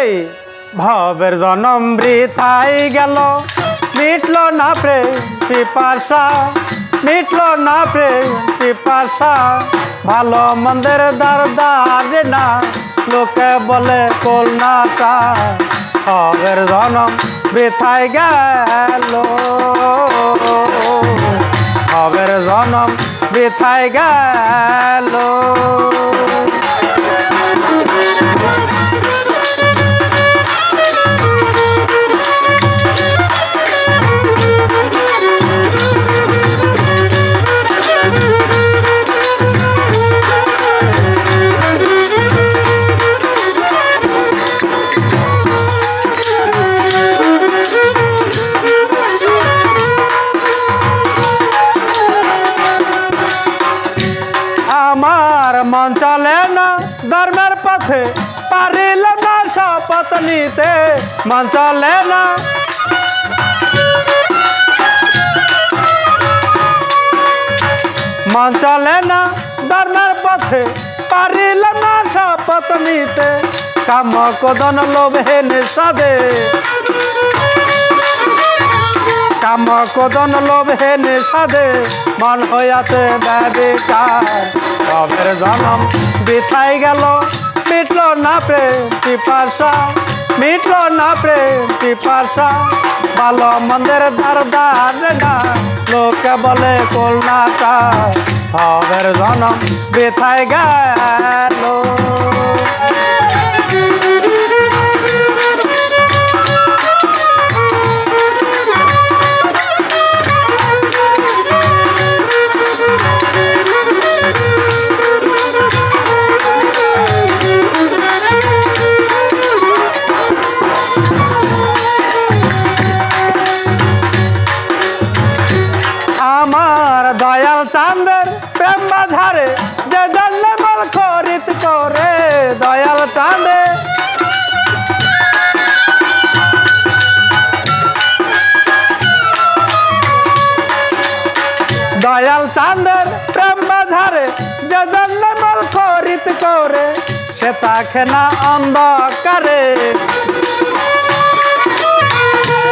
এই ভবের জনম বৃথাই গেল। মিটল না প্রেম, পিপাসা। মিটল না প্রেম, পিপাসা। ভালো মন্দের দার দারে না, লোকে বলে কলনাটা ভবের জনম বৃথাই গেল। ভবের জনম বৃথাই গেল। আমার মন চলে না ধর্মের পথে, পারিল না শপথ নিতে। মন চলে না। মন চলে না ধর্মের পথে, পারিল না শপথ নিতে। কাম কদন লোভে নিষাদে কাম কদন লোভে নিষাদে, মন হইয়াছে ব্যবিচার। কবের জনম বিথাই গেল, মিটল না প্রেম পিপাসা মিটল না প্রেম পিপাসা ভালো মন্দের দ্বার না, লোকে বলে কলনাটা। কবের জনম বিথাই গেল। চাঁদের প্রেম বাজারে, যে জন্য বল করে, সে তাকে না অন্ধকারে।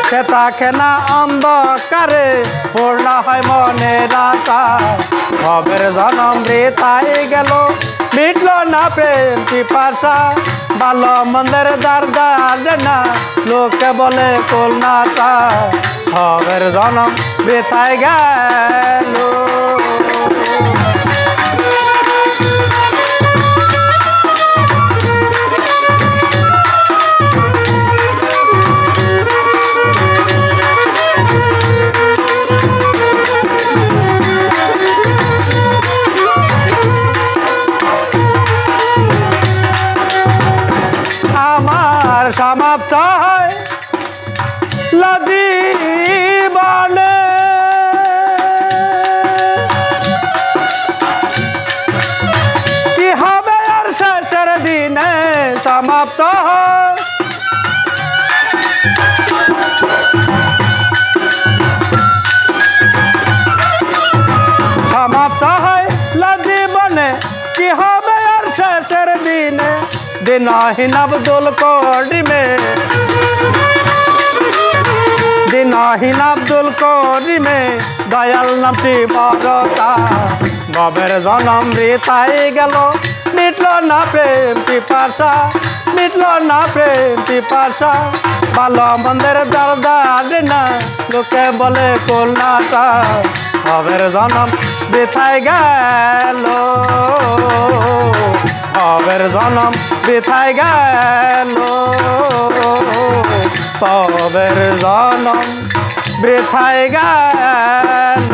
সে তাকে না অন্ধকারে, পূর্ণ হয় মনে রাখা ভবের জনম বৃতাই গেল, মিটল না প্রেম পিপাসা ভালো মন্দের দার দার না লোকে বলে কলনাটা ভবের জনম বৃতাই গেল আমার সমাপ্ত দিনে সমাপ্ত সমাপ্ত হয় জীবনে, কি হবে আর শেষের দিনে? দিনহীন আব্দুল করিমে। দিনহীন আব্দুল করিমে, দয়াল নামটি বড়তা গবের জনম রিতাই গেল মিটল না প্রেম পিপাসা, মিটল না প্রেম পিপাসা। ভালো মন্দের দারদার না, লোকে বলে কলনাটা গবের জনম বৃথাই গেল। গবের জনম বৃথাই গেল। তবের জনম বৃথাই গেল।